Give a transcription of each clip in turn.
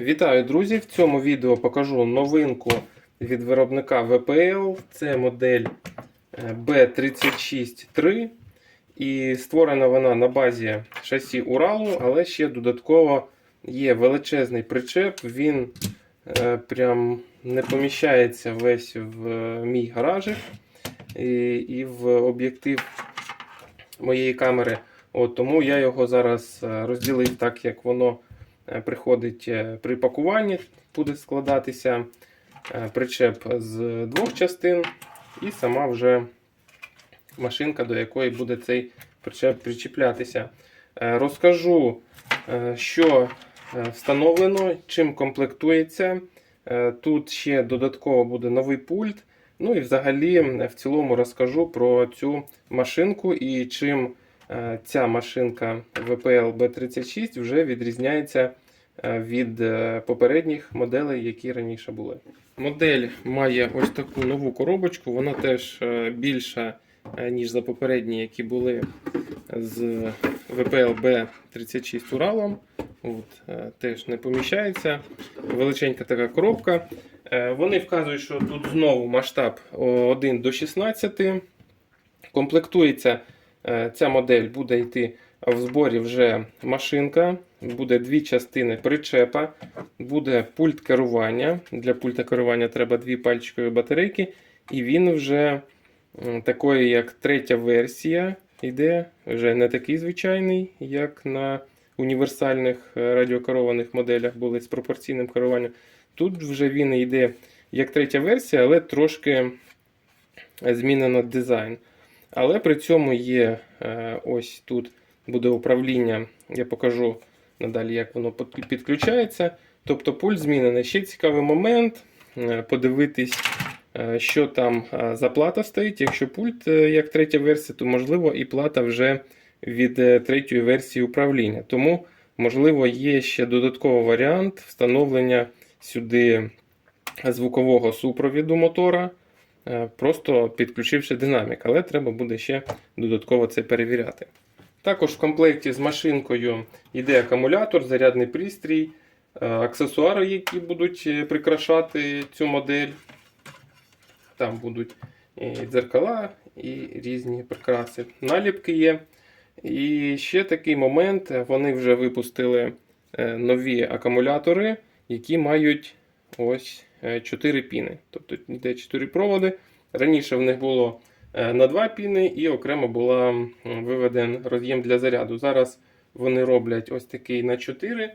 Вітаю, друзі! В цьому відео покажу новинку від виробника VPL. Це модель е, B363. І створена вона на базі шасі Уралу, але ще додатково є величезний причеп. Він е, прям не поміщається весь в е, мій гаражик і, і в об'єктив моєї камери. От, тому я його зараз е, розділив так, як воно е, приходить е, при пакуванні, буде складатися е, причеп з двох частин, і сама вже машинка, до якої буде цей причеп причіплятися. Е, Розкажу, е, що е, встановлено, чим комплектується. Е, Тут ще додатково буде новий пульт. Ну і взагалі в цілому розкажу про цю машинку і чим е, ця машинка VPL B36 вже відрізняється е, від е, попередніх моделей, які раніше були. Модель має ось таку нову коробочку, вона теж е, більша, е, ніж за попередні, які були з VPL B36 Уралом. От, е, теж не поміщається. Величенька така коробка. Е, Вони вказують, що тут знову масштаб 1 до 16. Комплектується е, ця модель, буде йти в зборі вже машинка, буде дві частини причепа, буде пульт керування. Для пульта керування треба дві пальчикові батарейки, і він вже такої, як третя версія, йде вже не такий звичайний, як на універсальних е, радіокерованих моделях були з пропорційним керуванням. Тут вже він йде як третя версія, але трошки змінено дизайн. Але при цьому є е, ось тут буде управління. Я покажу надалі, як воно підключається. Тобто пульт змінений. Ще цікавий момент е, подивитись, е, що там е, за плата стоїть. Якщо пульт як третя версія, то можливо і плата вже від третьої версії управління. Тому, можливо, є ще додатковий варіант встановлення сюди звукового супровіду мотора, просто підключивши динамік, але треба буде ще додатково це перевіряти. Також в комплекті з машинкою йде акумулятор, зарядний пристрій, е, аксесуари, які будуть е, прикрашати цю модель. Там будуть і дзеркала, і різні прикраси. Наліпки є. І ще такий момент: вони вже випустили е, нові акумулятори, які мають ось 4 піни. Тобто йде 4 проводи. Раніше в них було на 2 піни і окремо була виведен роз'єм для заряду. Зараз вони роблять ось такий на 4.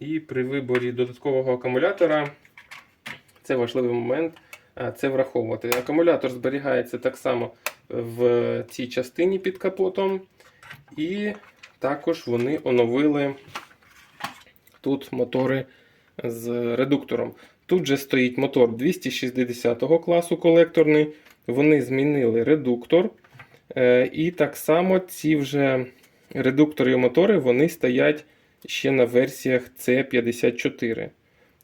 І при виборі додаткового акумулятора це важливий момент. е, Це враховувати. Акумулятор зберігається так само в цій частині під капотом. І також вони оновили тут мотори з редуктором. Тут же стоїть мотор 260 класу колекторний. Вони змінили редуктор. Е, І так само ці вже редуктори і мотори вони стоять ще на версіях C54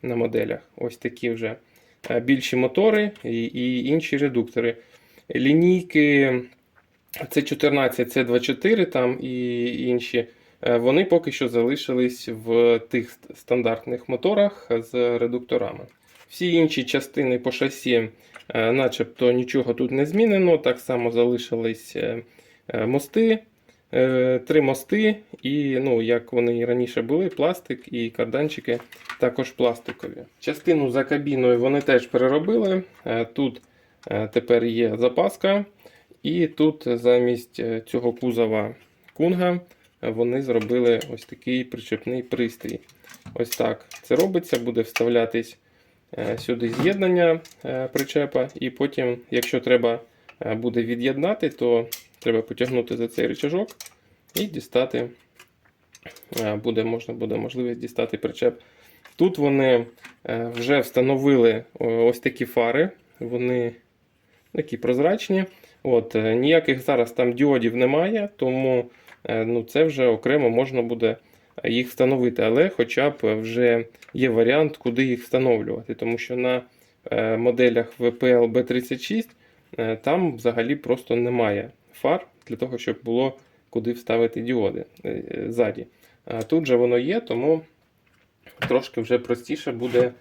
на моделях. Ось такі вже е, більші мотори і, інші редуктори. Лінійки C14, C24 там і інші. е, Вони поки що залишились в тих стандартних моторах з редукторами. Всі інші частини по шасі, е, начебто нічого тут не змінено. Так само залишились е, е, мости, три мости, і, ну, як вони і раніше були, пластик і карданчики також пластикові. Частину за кабіною вони теж переробили. Тут тепер є запаска. І тут замість цього кузова кунга вони зробили ось такий причепний пристрій. Ось так це робиться, буде вставлятись сюди з'єднання е, причепа, і потім, якщо треба е, буде від'єднати, то треба потягнути за цей рычажок і дістати, е, буде, можна буде можливість дістати причеп. Тут вони е, вже встановили ось такі фари, вони такі прозрачні. От, е, Ніяких зараз там діодів немає, тому е, ну, це вже окремо можна буде їх встановити. Але хоча б вже є варіант, куди їх встановлювати. Тому що на е, моделях VPL B36 е, там взагалі просто немає фар для того, щоб було куди вставити діоди е, ззаді. Тут же воно є, тому трошки вже простіше буде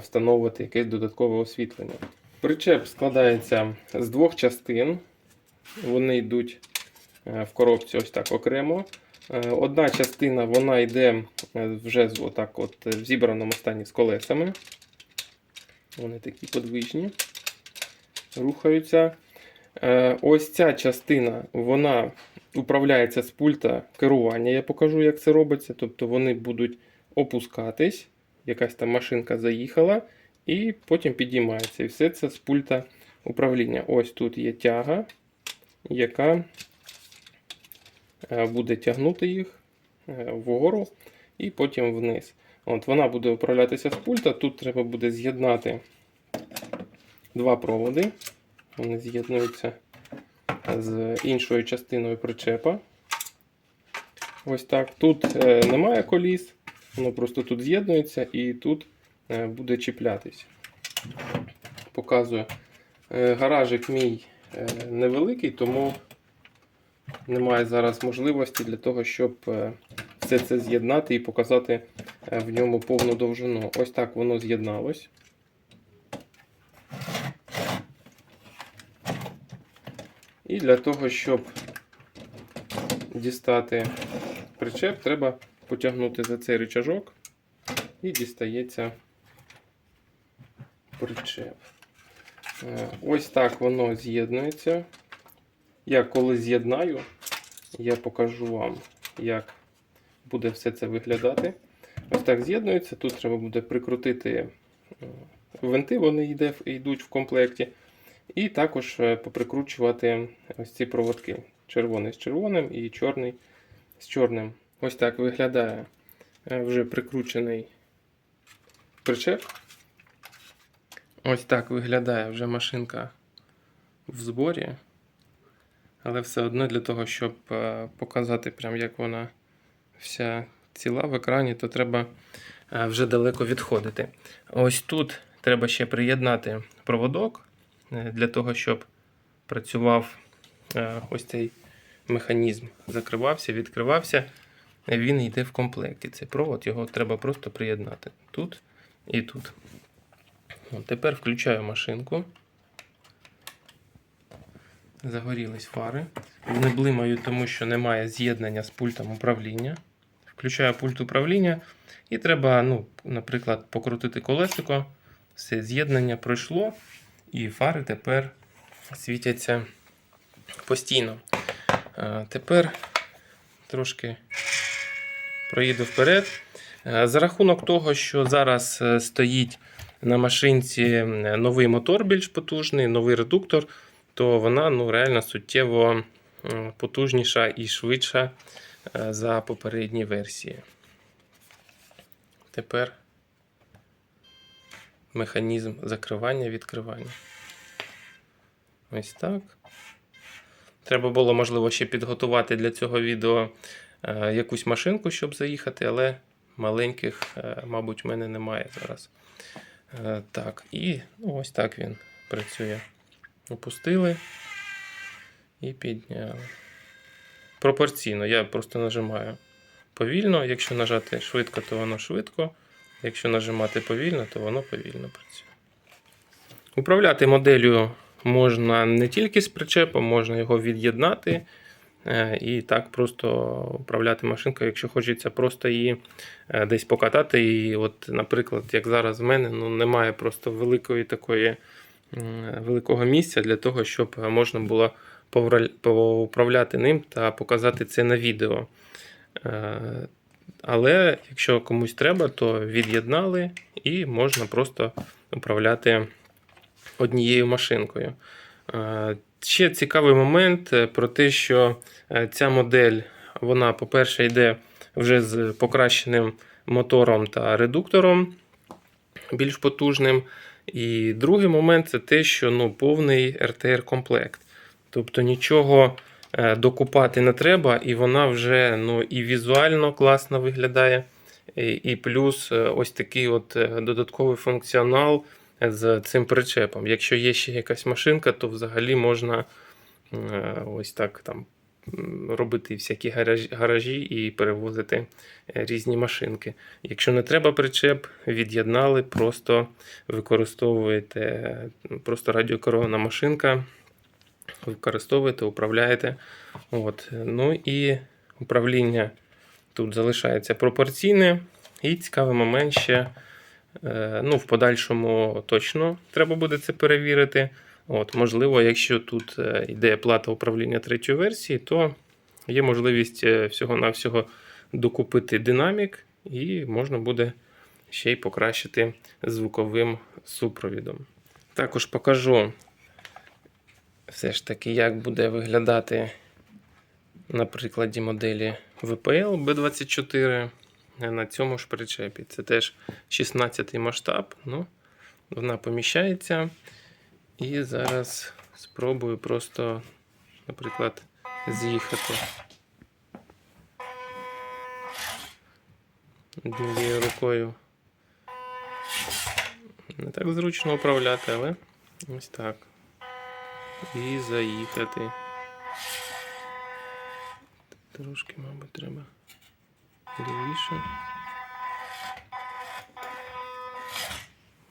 встановити якесь додаткове освітлення. Причеп складається з двох частин. Вони йдуть в коробці ось так окремо. Е, Одна частина вона йде е, вже отак от, е, в зібраному стані з колесами. Вони такі подвижні, рухаються. Ось ця частина вона управляється з пульта керування. Я покажу, як це робиться. Тобто вони будуть опускатись, якась там машинка заїхала, і потім підіймається. І все це з пульта управління. Ось тут є тяга, яка буде тягнути їх е, вгору і потім вниз. От Вона буде управлятися з пульта. Тут треба буде з'єднати два проводи. Вони з'єднуються з іншою частиною причепа. Ось так. Тут е, немає коліс, воно просто тут з'єднується і тут е, буде чіплятись. Показую. Е, гаражик мій е, невеликий, тому немає зараз можливості для того, щоб е, все це з'єднати і показати е, в ньому повну довжину. Ось так воно з'єдналось. І для того, щоб дістати причеп, треба потягнути за цей рычажок і дістається причеп. Е, Ось так воно з'єднується. Я коли з'єднаю, я покажу вам, як буде все це виглядати. Ось так з'єднується. Тут треба буде прикрутити е, винти, вони йдуть в комплекті. І також е, поприкручувати ось ці проводки. Червоний з червоним і чорний з чорним. Ось так виглядає е, вже прикручений причеп. Ось так виглядає вже машинка в зборі. Але все одно для того, щоб е, показати, прям як вона вся ціла в екрані, то треба е, вже далеко відходити. Ось тут треба ще приєднати проводок е, для того, щоб працював ось цей механізм. Закривався, відкривався. Він йде в комплекті. Цей провод, його треба просто приєднати тут і тут. Тепер включаю машинку. Загорілись фари. Не блимаю, тому що немає з'єднання з пультом управління. Включаю пульт управління і треба, ну, наприклад, покрутити колесико. Все з'єднання пройшло, і фари тепер світяться постійно. Тепер трошки проїду вперед. За рахунок того, що зараз е, стоїть на машинці новий мотор більш потужний, новий редуктор, то вона ну, реально суттєво потужніша і швидша е, за попередні версії. Тепер механізм закривання відкривання. Ось так. Треба було, можливо, ще підготувати для цього відео е, якусь машинку, щоб заїхати, але маленьких, е, мабуть, в мене немає зараз. Е, так, і ну, ось так він працює. Опустили і підняли. Пропорційно, я просто нажимаю повільно. Якщо нажати швидко, то воно швидко. Якщо нажимати повільно, то воно повільно працює. Управляти моделлю можна не тільки з причепом, можна його від'єднати. е, І так просто управляти машинкою, якщо хочеться просто її е, десь покатати. І, от, наприклад, як зараз в мене, ну, немає просто великої такої великого місця для того, щоб можна було поуправляти ним та показати це на відео. Е, Але якщо комусь треба, то від'єднали і можна просто управляти однією машинкою. Е, Ще цікавий момент е, про те, що ця модель, вона, по-перше, йде вже з покращеним мотором та редуктором більш потужним. І другий момент це те, що ну, повний RTR-комплект. Тобто нічого е, докупати не треба, і вона вже ну, і візуально класно виглядає, і, плюс е, ось такий от е, додатковий функціонал з цим причепом. Якщо є ще якась машинка, то взагалі можна ось так там робити всякі гаражі, і перевозити е, різні машинки. Якщо не треба причеп, від'єднали, просто використовуєте просто радіокерована машинка, використовуєте, управляєте. От. Ну і управління тут залишається пропорційне. І цікавий момент ще, е, ну, в подальшому точно треба буде це перевірити. От, можливо, якщо тут е, йде плата управління третьої версії, то є можливість е, всього-навсього докупити динамік, і можна буде ще й покращити звуковим супровідом. Також покажу все ж таки, як буде виглядати на прикладі моделі VPL B24 на цьому ж причепі. Це теж 16 масштаб, ну, вона поміщається. І зараз спробую просто, наприклад, з'їхати однією рукою. Не так зручно управляти, але ось так. І заїхати. Трошки, мабуть, треба лівіше.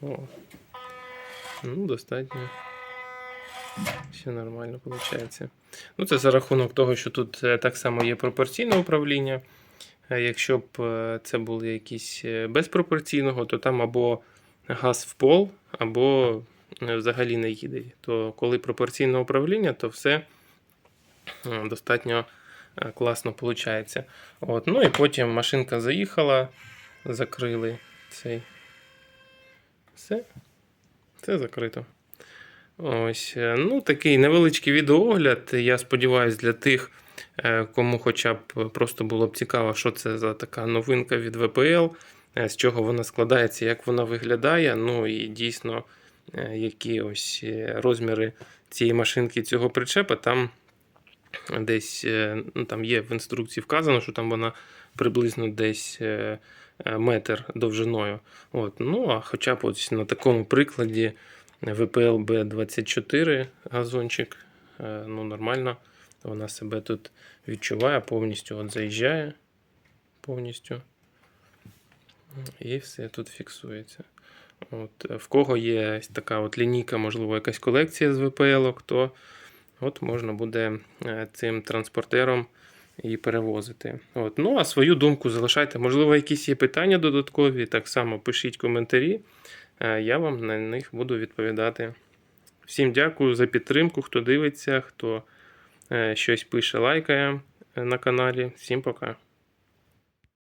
О. Ну, достатньо. Все нормально виходить. Ну, це за рахунок того, що тут е, так само є пропорційне управління. Е, Якщо б е, це були якісь е, без пропорційного, то там або газ в пол, або взагалі не їде. То коли пропорційне управління, то все достатньо класно виходить. От. Ну і потім машинка заїхала, закрили цей. Все. Це закрито. Ось, е, ну, такий невеличкий відеоогляд. Я сподіваюся, для тих, е, кому хоча б просто було б цікаво, що це за така новинка від VPL, е, з чого вона складається, як вона виглядає. Ну і дійсно, які ось розміри цієї машинки цього причепа. Там десь е, ну, там є в інструкції вказано, що там вона приблизно десь е, е, метр довжиною. От, ну, а хоча б ось на такому прикладі VPL B24 газончик, ну, нормально. Вона себе тут відчуває, повністю от заїжджає повністю. І все тут фіксується. От, в кого є така от лінійка, можливо, якась колекція з VPL, то от можна буде е, цим транспортером і перевозити. От. Ну, а свою думку залишайте. Можливо, якісь є питання додаткові, так само пишіть коментарі. Е, Я вам на них буду відповідати. Всім дякую за підтримку, хто дивиться, хто е, щось пише, лайкає на каналі. Всім пока.